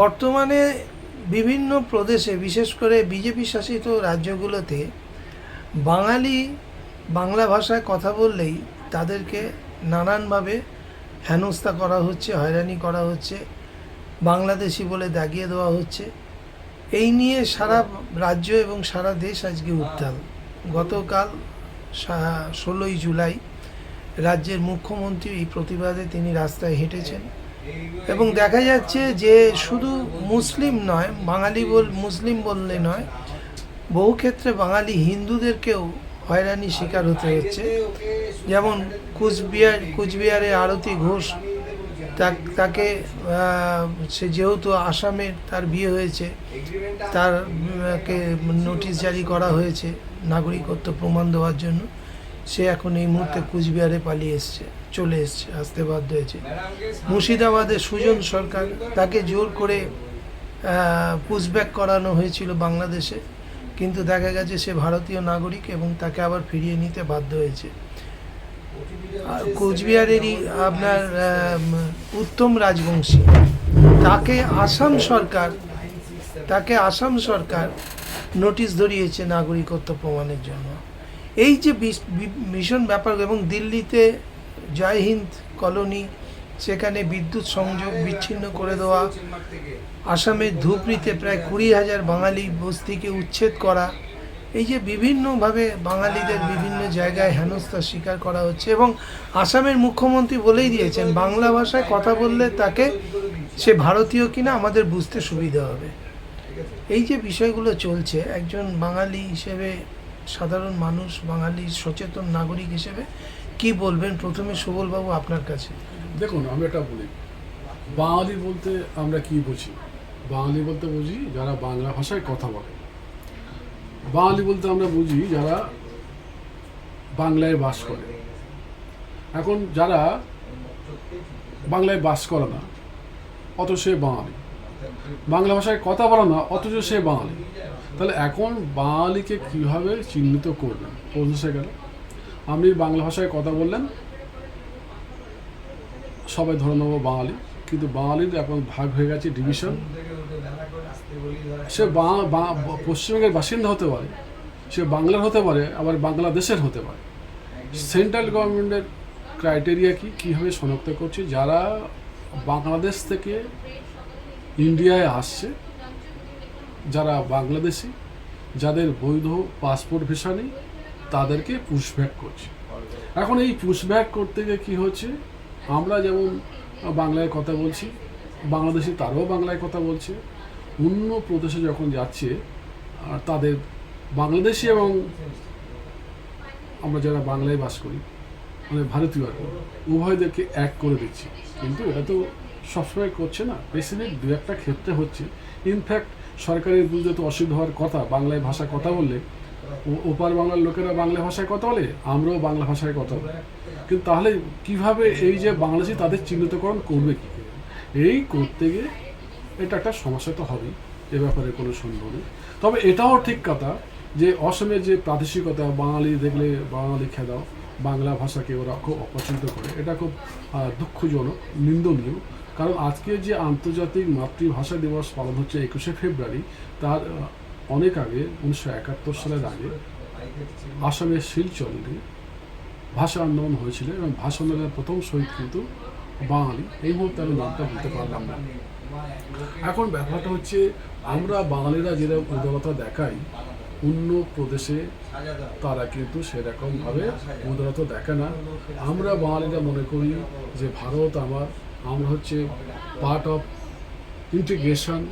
বর্তমানে বিভিন্ন প্রদেশে, বিশেষ করে বিজেপি শাসিত রাজ্যগুলোতে বাঙালি বাংলা ভাষায় কথা বললেই তাদেরকে নানানভাবে হেনস্থা করা হচ্ছে, হয়রানি করা হচ্ছে, বাংলাদেশি বলে দাগিয়ে দেওয়া হচ্ছে। এই নিয়ে সারা রাজ্য এবং সারা দেশ আজকে উত্তাল। গতকাল ষোলোই জুলাই রাজ্যের মুখ্যমন্ত্রী এই প্রতিবাদে তিনি রাস্তায় হেঁটেছেন। এবং দেখা যাচ্ছে যে শুধু মুসলিম নয় বাঙালি বল মুসলিম বললে নয় বহু ক্ষেত্রে বাঙালি হিন্দুদেরকেও হয়রানি শিকার হতে হচ্ছে। যেমন কুচবিহার কুচবিহারে আরতি ঘোষ তাক- সে যেহেতু আসামের তার বিয়ে হয়েছে তার উম, কে নোটিশ জারি করা হয়েছে নাগরিকত্ব প্রমাণ দেওয়ার জন্য। সে এখন এই মুহূর্তে কুচবিহারে পালিয়ে এসছে, চলে এসছে, আসতে বাধ্য হয়েছে। মুর্শিদাবাদে সুজন সরকার তাকে জোর করে পুশব্যাক করানো হয়েছিল বাংলাদেশে, কিন্তু দেখা গেছে সে ভারতীয় নাগরিক এবং তাকে আবার ফিরিয়ে নিতে বাধ্য হয়েছে। আর কোচবিহারেরই আপনার উত্তম রাজবংশী, তাকে আসাম সরকার, তাকে আসাম সরকার নোটিশ ধরিয়েছে নাগরিকত্ব প্রমাণের জন্য। এই যে ভীষণ ব্যাপার এবং দিল্লিতে জয় হিন্দ কলোনি, সেখানে বিদ্যুৎ সংযোগ বিচ্ছিন্ন করে দেওয়া আসামের ধুবড়িতে প্রায় কুড়ি হাজার বাঙালি বস্তিকে উচ্ছেদ করা, এই যে বিভিন্নভাবে বাঙালিদের বিভিন্ন জায়গায় হেনস্থার শিকার করা হচ্ছে এবং আসামের মুখ্যমন্ত্রী বলেই দিয়েছেন, বাংলা ভাষায় কথা বললে তাকে সে ভারতীয় কিনা আমাদের বুঝতে সুবিধা হবে। এই যে বিষয়গুলো চলছে, একজন বাঙালি হিসেবে সাধারণ মানুষ, বাঙালি, সচেতন নাগরিক হিসেবে কি বলবেন? প্রথমে সুবলবাবু আপনার কাছে। দেখুন, আমি এটা বলি। বাঙালি বলতে আমরা কি বুঝি? বাঙালি বলতে বুঝি যারা বাংলা ভাষায় কথা বলে। বাঙালি বলতে আমরা বুঝি যারা বাংলায় বাস করে। এখন যারা বাংলায় বাস করে না অত সে বাঙালি। বাংলা ভাষায় কথা বলে না, অথচ সে বাঙালি। তাহলে এখন বাঙালিকে কীভাবে চিহ্নিত করবেন প্রশ্ন এসে গেল। আপনি বাংলা ভাষায় কথা বললেন, সবাই ধরে নেব বাঙালি, কিন্তু বাঙালির এখন ভাগ হয়ে গেছে ডিভিশন সে পশ্চিমবঙ্গের বাসিন্দা হতে পারে, সে বাংলার হতে পারে, আবার বাংলাদেশের হতে পারে। সেন্ট্রাল গভর্নমেন্টের ক্রাইটেরিয়া কি? কীভাবে শনাক্ত করছে? যারা বাংলাদেশ থেকে ইন্ডিয়ায় আসছে যারা বাংলাদেশি, যাদের বৈধ পাসপোর্ট ভিসা নেই, তাদেরকে পুশব্যাক করছে। এখন এই পুশব্যাক করতে গিয়ে কী হচ্ছে? আমরা যেমন বাংলায় কথা বলছি, বাংলাদেশি তারাও বাংলায় কথা বলছে। অন্য প্রদেশে যখন যাচ্ছে, আর তাদের বাংলাদেশি এবং আমরা যারা বাংলায় বাস করি মানে ভারতীয় আর উভয়দেরকে এক করে দিচ্ছে। কিন্তু এটা তো সবসময় করছে না। বেসিক দু একটা ক্ষেত্রে হচ্ছে। ইনফ্যাক্ট সরকারের বুঝতে তো অসুবিধা হওয়ার কথা, বাংলায় ভাষা কথা বললে ওপার বাংলার লোকেরা বাংলা ভাষায় কথা বলে, আমরাও বাংলা ভাষায় কথা বলি। কিন্তু তাহলে কীভাবে এই যে বাংলাদেশি তাদের চিহ্নিতকরণ করবে কী এই করতে গিয়ে এটা একটা সমস্যা তো হবেই, এ ব্যাপারে কোনো সন্দেহ নেই। তবে এটাও ঠিক কথা যে অসমের যে প্রাদেশিকতা, বাঙালি দেখলে বাঙালি খেদাও, বাংলা ভাষাকে ওরা খুব অপছন্দ করে। এটা খুব দুঃখজনক, নিন্দনীয়। কারণ আজকে যে আন্তর্জাতিক মাতৃভাষা দিবস পালন হচ্ছে একুশে ফেব্রুয়ারি, তার অনেক আগে, উনিশশো একাত্তর সালের আগে, আসামের শিলচরে ভাষা আন্দোলন হয়েছিল এবং ভাষা আন্দোলনের প্রথম শহীদ কিন্তু বাঙালি। এই মুহূর্তে আমি নামটা বলতে পারলাম না। এখন ব্যাপারটা হচ্ছে, আমরা বাঙালিরা যেরকম উদারতা দেখাই, অন্য প্রদেশে তারা কিন্তু সেরকমভাবে উদারতা দেখে না। আমরা বাঙালিরা মনে করি যে ভারত আমার আমরা হচ্ছে পার্ট অফ ইন্টিগ্রেশন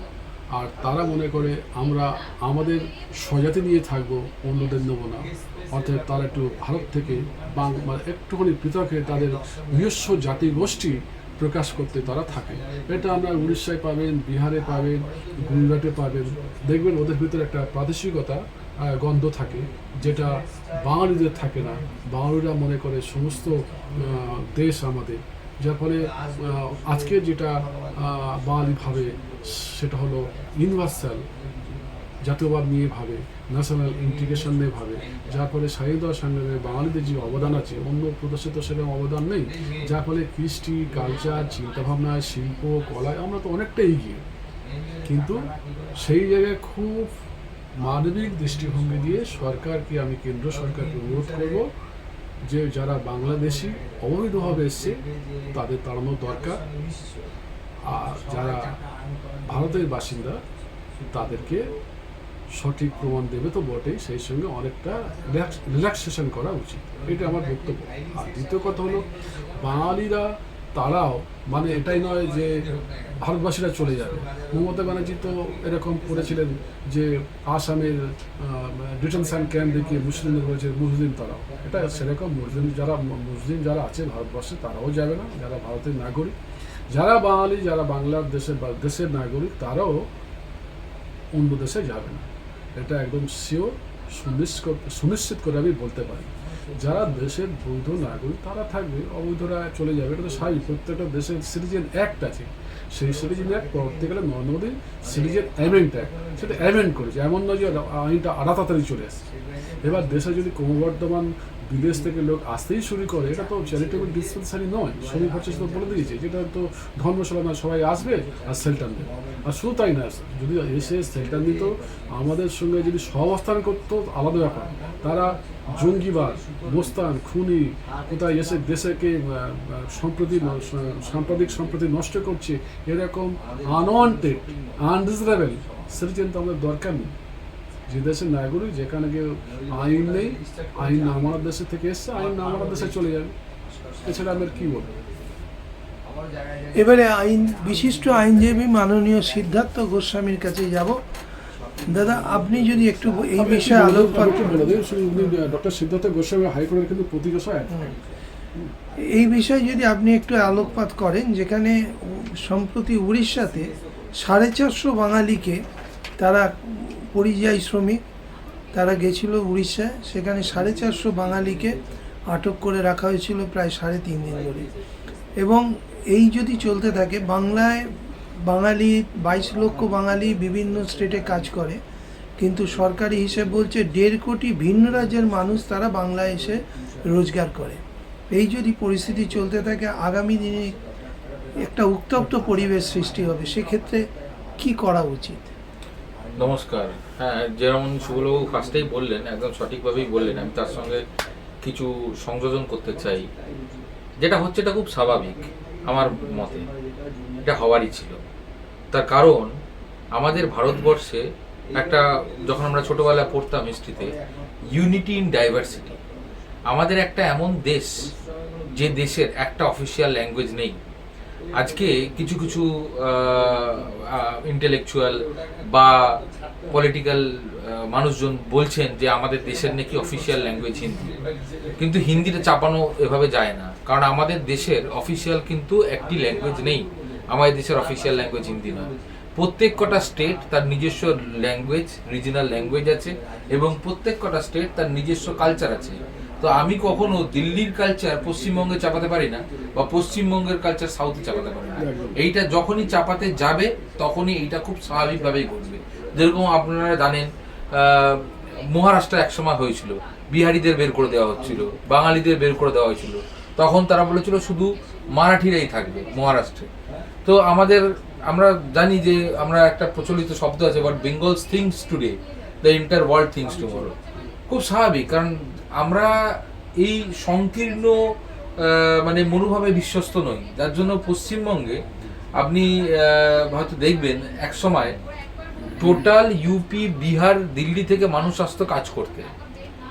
আর তারা মনে করে আমরা আমাদের স্বজাতি নিয়ে থাকব, অন্যদের নেব না। অর্থাৎ তারা একটু ভারত থেকে বাং- মানে একটুখানি পৃথক তাদের নিজস্ব জাতি গোষ্ঠী প্রকাশ করতে তারা থাকে। এটা আমরা উড়িষ্যায় পাবেন, বিহারে পাবেন, গুজরাটে পাবেন। দেখবেন ওদের ভিতরে একটা প্রাদেশিকতা গন্ধ থাকে, যেটা বাঙালিদের থাকে না। বাঙালিরা মনে করে সমস্ত দেশ আমাদের। যার ফলে আজকে যেটা বাঙালি ভাবে, সেটা হলো ইউনিভার্সাল জাতীয়বাদ নিয়ে ভাবে ন্যাশনাল ইন্টিগ্রেশন নিয়ে ভাবে। যার ফলে স্বাধীনতা সংগ্রামে বাঙালিদের যে অবদান আছে, অন্য প্রদেশে তো সেরকম অবদান নেই। যার ফলে কৃষ্টি কালচার চিন্তাভাবনা, শিল্প কলায় আমরা তো অনেকটা এগিয়ে। কিন্তু সেই জায়গায় খুব মানবিক দৃষ্টিভঙ্গি দিয়ে সরকারকে, আমি কেন্দ্র সরকারকে অনুরোধ করব যে যারা বাংলাদেশি অবৈধভাবে এসছে, তাদের তাড়ানো দরকার। আর যারা ভারতের বাসিন্দা, তাদেরকে সঠিক প্রমাণ দেবে তো বটেই। সেই সঙ্গে অনেকটা রিল্যাক্সেশন করা উচিত। এটা আমার বক্তব্য। আর দ্বিতীয় কথা হলো, বাঙালিরা তারাও মানে এটাই নয় যে ভারতবাসীরা চলে যাবে। মমতা ব্যানার্জি তো এরকম করেছিলেন যে আসামের ডিটেনশন ক্যাম্প দেখিয়ে মুসলিমদের বলেছে মুসলিম তারাও। এটা সেরকম মুসলিম যারা মুসলিম যারা আছে ভারতবর্ষে, তারাও যাবে না। যারা ভারতের নাগরিক, যারা বাঙালি, যারা বাংলার দেশের নাগরিক, তারাও অন্য দেশে যাবে না। এটা একদম শিওর সুনিশ্চিত করে আমি বলতে পারি। যারা দেশের বৈধ নাগরিক, তারা থাকবে অবৈধরা চলে যাবে। এটা তো স্বাভাবিক। প্রত্যেকটা দেশের সিটিজেন অ্যাক্ট আছে। সেই সিটিজেন অ্যাক্ট করতে গেলে নর্মালি সিটিজেন অ্যামেন্ট অ্যাক্ট সেটা অ্যামেন্ট করেছে। এমন নয় যে আইনটা আড়া তাড়াতাড়ি চলে আসছে। এবার দেশে যদি ক্রমবর্ধমান বিদেশ থেকে লোক আসতেই শুরু করে, এটা তো চ্যারিটেবল ডিসপেন্সারি নয়। শরীর হচ্ছে তো বলে দিয়েছে, যেটা তো ধর্মশালা না, সবাই আসবে আর সেল্টার নেবে আর শুধু তাই না, যদি এসে সেল্টার নিত, আমাদের সঙ্গে যদি সহাবস্থান করতো, আলাদা ব্যাপার। তারা জঙ্গিবাদ, মোস্তান, খুনি, কোথায় এসে দেশকে সম্প্রতি সাম্প্রতিক সম্প্রতি নষ্ট করছে, এরকম আনওয়ান্টেড আনডিজারেবল সিটিজেন তো আমাদের দরকার নেই। যে দেশের নাগরিক যেখানে কেউ আইন নেই আইন আমার দেশে থেকে এসছে আইন আমার দেশে চলে যাবে। এছাড়া আমি আর কি বলব? এবারে আইন বিশিষ্ট আইনজীবী মাননীয় সিদ্ধার্থ গোস্বামীর কাছে যাব। দাদা আপনি যদি একটু এই বিষয়ে আলোকপাত ডক্টর সিদ্ধার্থ গোস্বামী হাইকোর্টের কিন্তু প্রতি বছর এই বিষয়ে যদি আপনি একটু আলোকপাত করেন যেখানে সম্প্রতি উড়িষ্যাতে সাড়ে চারশো বাঙালিকে তারা পরিযায়ী শ্রমিক তারা গেছিল উড়িষ্যায়। সেখানে সাড়ে চারশো বাঙালিকে আটক করে রাখা হয়েছিল প্রায় সাড়ে তিন দিন ধরে। এবং এই যদি চলতে থাকে, বাংলায় বাঙালি, বাইশ লক্ষ বাঙালি বিভিন্ন স্টেটে কাজ করে, কিন্তু সরকারি হিসেব বলছে দেড় কোটি ভিন্ন রাজ্যের মানুষ তারা বাংলায় এসে রোজগার করে। এই যদি পরিস্থিতি চলতে থাকে, আগামী দিনে একটা উত্তপ্ত পরিবেশ সৃষ্টি হবে। সেক্ষেত্রে কি করা উচিত? নমস্কার। হ্যাঁ যেমন সুবলবাবু ফার্স্টেই বললেন, একদম সঠিকভাবেই বললেন। আমি তার সঙ্গে কিছু সংযোজন করতে চাই। যেটা হচ্ছে এটা খুব স্বাভাবিক আমার মতে। এটা হওয়ারই ছিল। তার কারণ, আমাদের ভারতবর্ষে একটা, যখন আমরা ছোটবেলায় পড়তাম হিস্ট্রিতে ইউনিটি ইন ডাইভার্সিটি আমাদের একটা এমন দেশ, যে দেশের একটা অফিসিয়াল ল্যাঙ্গুয়েজ নেই। আজকে কিছু কিছু ইন্টেলেকচুয়াল বা পলিটিক্যাল মানুষজন বলছেন যে আমাদের দেশের নাকি অফিসিয়াল ল্যাঙ্গুয়েজ হিন্দি। কিন্তু হিন্দিটা চাপানো এভাবে যায় না। কারণ আমাদের দেশের অফিসিয়াল কিন্তু একটি ল্যাঙ্গুয়েজ নেই। আমাদের দেশের অফিসিয়াল ল্যাঙ্গুয়েজ হিন্দি নয়। প্রত্যেক কটা স্টেট তার নিজস্ব ল্যাঙ্গুয়েজ রিজিনাল ল্যাঙ্গুয়েজ আছে এবং প্রত্যেক কটা স্টেট তার নিজস্ব কালচার আছে। তো আমি কখনো দিল্লির কালচার পশ্চিমবঙ্গে চাপাতে পারি না বা পশ্চিমবঙ্গের কালচার সাউথে চাপাতে পারি না। এইটা যখনই চাপাতে যাবে তখনই এইটা খুব স্বাভাবিকভাবেই ঘটবে। যেরকম আপনারা জানেন মহারাষ্ট্র একসময় হয়েছিল বিহারিদের বের করে দেওয়া হচ্ছিল বাঙালিদের বের করে দেওয়া হয়েছিল। তখন তারা বলেছিল শুধু মারাঠিরাই থাকবে মহারাষ্ট্রে। তো আমাদের আমরা জানি যে আমরা একটা প্রচলিত শব্দ আছে but Bengal's thinks today the inter world thinks tomorrow খুব স্বাভাবিক কারণ আমরা এই সংকীর্ণ মানে মনোভাবে বিশ্বস্ত নই। যার জন্য পশ্চিমবঙ্গে আপনি হয়তো দেখবেন এক সময় টোটাল ইউপি বিহার দিল্লি থেকে মানুষ আসতো কাজ করতে।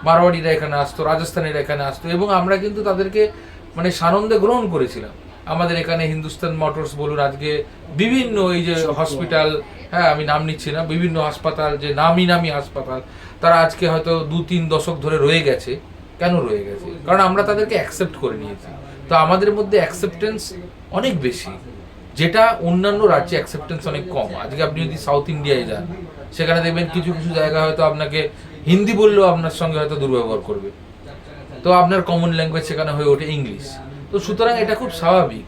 মারোয়াড়িরা এখানে আসতো রাজস্থানিরা এখানে আসতো এবং আমরা কিন্তু তাদেরকে মানে সানন্দে গ্রহণ করেছিলাম। আমাদের এখানে হিন্দুস্তান মোটরস বলুন আজকে বিভিন্ন এই যে হসপিটাল হ্যাঁ আমি নাম নিচ্ছি না। বিভিন্ন হাসপাতাল, যে নামি নামি হাসপাতাল, তারা আজকে হয়তো দু তিন দশক ধরে রয়ে গেছে। কেন রয়ে গেছে? কারণ আমরা তাদেরকে অ্যাকসেপ্ট করে নিয়েছি। তো আমাদের মধ্যে অ্যাকসেপ্টেন্স অনেক বেশি। যেটা অন্যান্য রাজ্যে অ্যাকসেপ্টেন্স অনেক কম। আজকে আপনি যদি সাউথ ইন্ডিয়ায় যান, সেখানে দেখবেন কিছু কিছু জায়গা হয়তো আপনাকে হিন্দি বললেও আপনার সঙ্গে হয়তো দুর্ব্যবহার করবে। তো আপনার কমন ল্যাঙ্গুয়েজ সেখানে হয়ে ওঠে ইংলিশ তো সুতরাং এটা খুব স্বাভাবিক।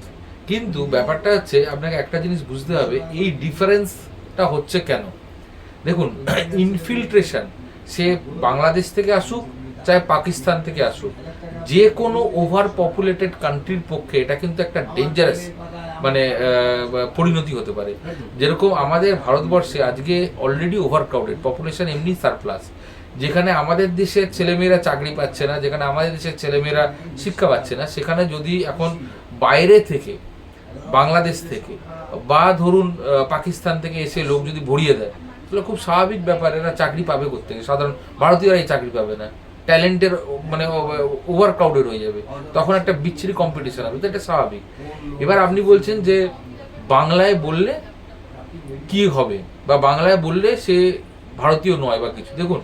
কিন্তু ব্যাপারটা হচ্ছে, আপনাকে একটা জিনিস বুঝতে হবে, এই ডিফারেন্সটা হচ্ছে কেন? দেখুন ইনফিল্ট্রেশন সে বাংলাদেশ থেকে আসুক, চাই পাকিস্তান থেকে আসুক, যে কোনো ওভার পপুলেটেড কান্ট্রির পক্ষে এটা কিন্তু একটা ডেঞ্জারাস মানে পরিণতি হতে পারে। যেরকম আমাদের ভারতবর্ষে আজকে অলরেডি ওভার ক্রাউডেড পপুলেশন এমনি সারপ্লাস যেখানে আমাদের দেশের ছেলেমেয়েরা চাকরি পাচ্ছে না, যেখানে আমাদের দেশের ছেলেমেয়েরা শিক্ষা পাচ্ছে না, সেখানে যদি এখন বাইরে থেকে, বাংলাদেশ থেকে বা ধরুন পাকিস্তান থেকে এসে লোক যদি ভরিয়ে দেয়, তাহলে খুব স্বাভাবিক ব্যাপার, এরা চাকরি পাবে করতে সাধারণ ভারতীয়রা এই চাকরি পাবে না। ট্যালেন্টের মানে ওভার ক্রাউডেড হয়ে যাবে। তখন একটা বিচ্ছিরি কম্পিটিশন হবে, তো এটা স্বাভাবিক। এবার আপনি বলছেন যে, বাংলায় বললে কি হবে? বা বাংলায় বললে সে ভারতীয় নয় বা কিছু। দেখুন,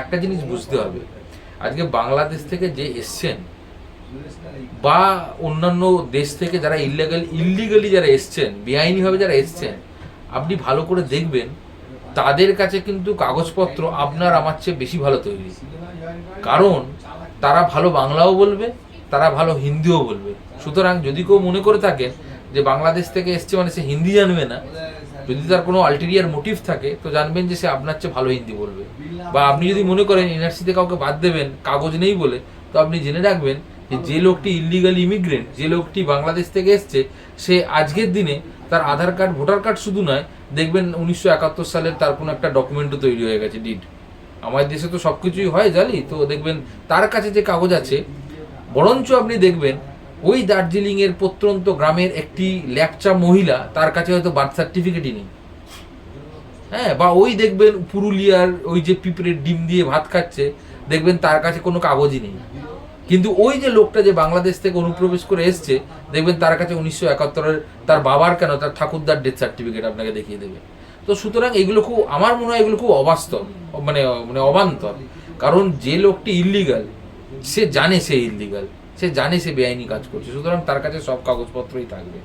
একটা জিনিস বুঝতে হবে। আজকে বাংলাদেশ থেকে যে এসছেন বা অন্যান্য দেশ থেকে যারা ইলিগাল ইলিগালি যারা এসছেন, বেআইনিভাবে যারা এসছেন, আপনি ভালো করে দেখবেন, তাদের কাছে কিন্তু কাগজপত্র আপনার আমার চেয়ে বেশি ভালো তৈরি। কারণ তারা ভালো বাংলাও বলবে, তারা ভালো হিন্দিও বলবে। সুতরাং যদি কেউ মনে করে থাকেন যে বাংলাদেশ থেকে এসছে মানে সে হিন্দি জানবে না, যদি তার কোনো আলটেরিয়ার মোটিভ থাকে, তো জানবেন যে সে আপনার চেয়ে ভালো হিন্দি বলবে। বা আপনি যদি মনে করেন এনআরসিতে কাউকে বাদ দেবেন, কাগজ নেই বলে, তো আপনি জেনে রাখবেন যে লোকটি ইলিগাল ইমিগ্রেন্ট যে লোকটি বাংলাদেশ থেকে এসছে, সে আজকের দিনে তার আধার কার্ড, ভোটার কার্ড শুধু নয়, দেখবেন উনিশশো একাত্তর সালের তার কোনো একটা ডকুমেন্টও তৈরি হয়ে গেছে ডিড আমাদের দেশে তো সব কিছুই হয় জানি তো দেখবেন তার কাছে যে কাগজ আছে, বরঞ্চ আপনি দেখবেন ওই দার্জিলিং এর প্রত্যন্ত গ্রামের একটি ল্যাপচা মহিলা তার কাছে হয়তো বার্থ সার্টিফিকেটই নেই। হ্যাঁ বা ওই দেখবেন পুরুলিয়ার ওই যে পিঁপড়ের ডিম দিয়ে ভাত খাচ্ছে, দেখবেন তার কাছে কোনো কাগজই নেই। কিন্তু ওই যে লোকটা যে বাংলাদেশ থেকে অনুপ্রবেশ করে এসছে, দেখবেন তার কাছে উনিশশো একাত্তরের তার বাবার কেন, তার ঠাকুরদার ডেথ সার্টিফিকেট আপনাকে দেখিয়ে দেবে। তো সুতরাং এগুলো খুব, আমার মনে হয় এগুলো খুব অবাস্তব মানে মানে অবান্তর। কারণ যে লোকটি ইল্লিগাল সে জানে সে ইল্লিগাল সে জানে সে বেআইনি কাজ করছে। সুতরাং তার কাছে সব কাগজপত্রই থাকবে।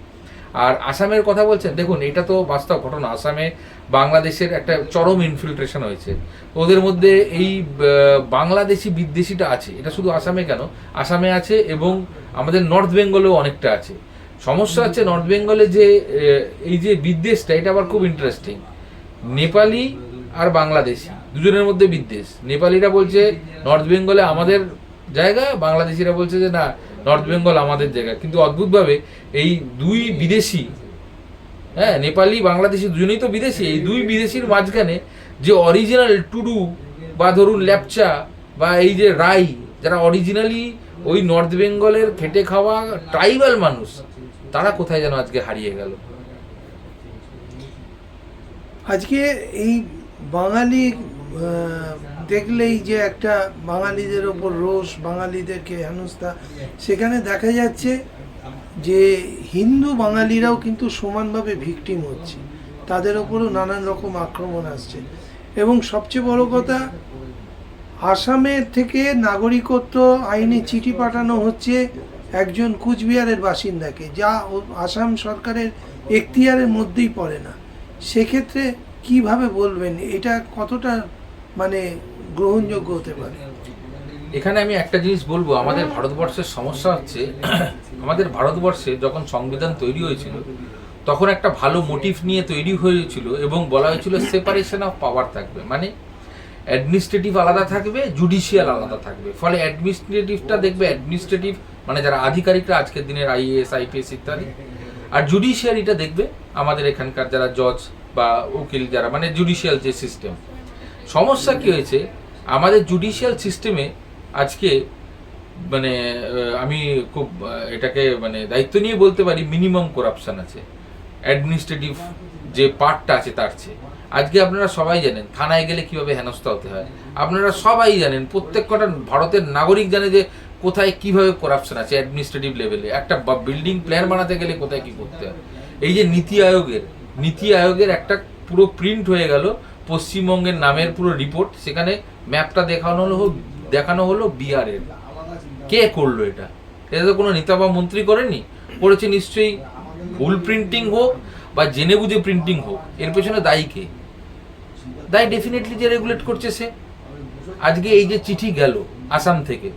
আর আসামের কথা বলছেন, দেখুন, এটা তো বাস্তব ঘটনা। আসামে বাংলাদেশের একটা চরম ইনফিল্ট্রেশন হয়েছে। ওদের মধ্যে এই বাংলাদেশি বিদ্বেষীটা আছে। এটা শুধু আসামে কেন? আসামে আছে এবং আমাদের নর্থ বেঙ্গলেও অনেকটা আছে। সমস্যা হচ্ছে নর্থ বেঙ্গলে যে এই যে বিদ্বেষটা, এটা আবার খুব ইন্টারেস্টিং নেপালি আর বাংলাদেশি, দুজনের মধ্যে বিদ্বেষ। নেপালিরা বলছে নর্থ বেঙ্গলে আমাদের জায়গা, বাংলাদেশিরা বলছে যে, না নর্থ বেঙ্গল আমাদের জায়গা। কিন্তু অদ্ভুতভাবে এই দুই বিদেশি হ্যাঁ নেপালি, বাংলাদেশি, দুজনেই তো বিদেশি। এই দুই বিদেশির মাঝখানে যে অরিজিনাল টুডু বা ধরুন ল্যাপচা বা এই যে রাই, যারা অরিজিনালি ওই নর্থ বেঙ্গলের খেটে খাওয়া ট্রাইবাল মানুষ, তারা কোথায় যেন আজকে হারিয়ে গেল? আজকে এই বাঙালি দেখলেই যে একটা বাঙালিদের ওপর রোষ, বাঙালিদেরকে হেনস্থা। সেখানে দেখা যাচ্ছে যে হিন্দু বাঙালিরাও কিন্তু সমানভাবে ভিকটিম হচ্ছে। তাদের ওপরও নানান রকম আক্রমণ আসছে। এবং সবচেয়ে বড় কথা আসামের থেকে নাগরিকত্ব আইনে চিঠি পাঠানো হচ্ছে একজন কুচবিহারের বাসিন্দাকে, যা আসাম সরকারের এখতিয়ারের মধ্যেই পড়ে না। সেক্ষেত্রে কীভাবে বলবেন? এটা কতটা মানে গ্রহণযোগ্য হতে পারে। এখানে আমি একটা জিনিস বলব, আমাদের ভারতবর্ষের সমস্যা হচ্ছে, আমাদের ভারতবর্ষে যখন সংবিধান তৈরি হয়েছিল, তখন একটা ভালো মোটিভ নিয়ে তৈরি হয়েছিল এবং বলা হয়েছিল সেপারেশন অফ পাওয়ার থাকবে। মানে অ্যাডমিনিস্ট্রেটিভ আলাদা থাকবে জুডিশিয়াল আলাদা থাকবে। ফলে অ্যাডমিনিস্ট্রেটিভটা দেখবে অ্যাডমিনিস্ট্রেটিভ মানে যারা আধিকারিকরা, আজকের দিনের আইএএস আইপিএস ইত্যাদি, আর জুডিশিয়ারিটা দেখবে, আমাদের এখানকার যারা জজ বা উকিল যারা মানে জুডিশিয়াল যে সিস্টেম সমস্যা কি হয়েছে? আমাদের জুডিশিয়াল সিস্টেমে আজকে মানে আমি খুব এটাকে মানে দায়িত্ব নিয়ে বলতে পারি মিনিমাম করাপশন আছে। অ্যাডমিনিস্ট্রেটিভ যে পার্টটা আছে, তার চেয়ে। আজকে আপনারা সবাই জানেন, থানায় গেলে কীভাবে হেনস্থা হতে হয়। আপনারা সবাই জানেন প্রত্যেক কটা ভারতের নাগরিক জানে যে কোথায় কীভাবে করাপশন আছে অ্যাডমিনিস্ট্রেটিভ লেভেলে একটা বিল্ডিং প্ল্যান বানাতে গেলে কোথায় কি করতে হয়। এই যে নীতি আয়োগের নীতি আয়োগের একটা পুরো প্রিন্ট হয়ে গেল পশ্চিমবঙ্গের নামের পুরো রিপোর্ট সেখানে ম্যাপটা দেখানো হলো দেখানো হলো বিহারের। কে করল এটা? এটা তো কোনো নেতা বা মন্ত্রী করেনি করেছে নিশ্চয়ই ভুল প্রিন্টিং হোক বা জেনে বুঝে প্রিন্টিং হোক। এর পেছনে দায়ী কে? দায়ী ডেফিনেটলি যে রেগুলেট করছে সে। আজকে এই যে চিঠি গেল আসাম থেকে,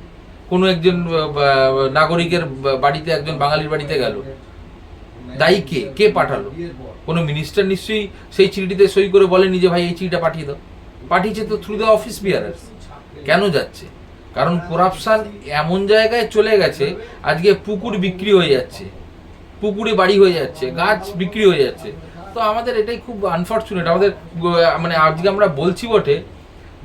কোনো একজন নাগরিকের বাড়িতে একজন বাঙালির বাড়িতে গেল। দায়ী কে? কে পাঠালো? কোনো মিনিস্টার নিশ্চয়ই সেই চিঠিতে সই করে বলেনি যে, ভাই, এই চিঠিটা পাঠিয়ে দাও। পাঠিয়েছে তো থ্রু দ্য অফিস বিয়ারার্স কেন যাচ্ছে? কারণ করাপশন এমন জায়গায় চলে গেছে, আজকে পুকুর বিক্রি হয়ে যাচ্ছে, পুকুরে বাড়ি হয়ে যাচ্ছে, গাছ বিক্রি হয়ে যাচ্ছে। তো আমাদের এটাই খুব আনফর্চুনেট আমাদের মানে আজকে আমরা বলছি বটে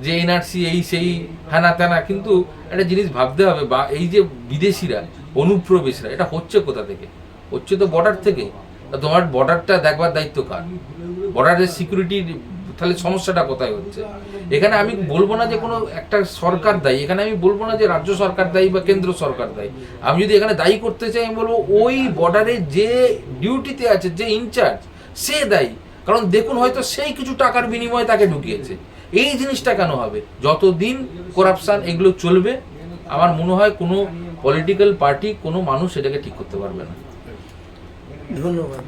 যে, এনআরসি, এই সেই, হ্যানা ত্যানা। কিন্তু একটা জিনিস ভাবতে হবে, বা এই যে বিদেশিরা, অনুপ্রবেশরা, এটা হচ্ছে কোথা থেকে? হচ্ছে তো বর্ডার থেকে। তা তোমার বর্ডারটা দেখবার দায়িত্ব কার? বর্ডারের সিকিউরিটি তাহলে সমস্যাটা কোথায় হচ্ছে? এখানে আমি বলব না যে কোনো একটা সরকার দায়ী, এখানে আমি বলব না যে রাজ্য সরকার দায়ী বা কেন্দ্র সরকার দায়ী। আমি যদি এখানে দায়ী করতে চাই, আমি বলব ওই বর্ডারে যে ডিউটিতে আছে, যে ইনচার্জ সে দায়ী। কারণ দেখুন হয়তো সেই কিছু টাকার বিনিময়ে তাকে ঢুকিয়েছে। এই জিনিসটা কেন হবে? যতদিন করাপশন এগুলো চলবে, আমার মনে হয় কোনো পলিটিক্যাল পার্টি কোনো মানুষ এটাকে ঠিক করতে পারবে না। ধন্যবাদ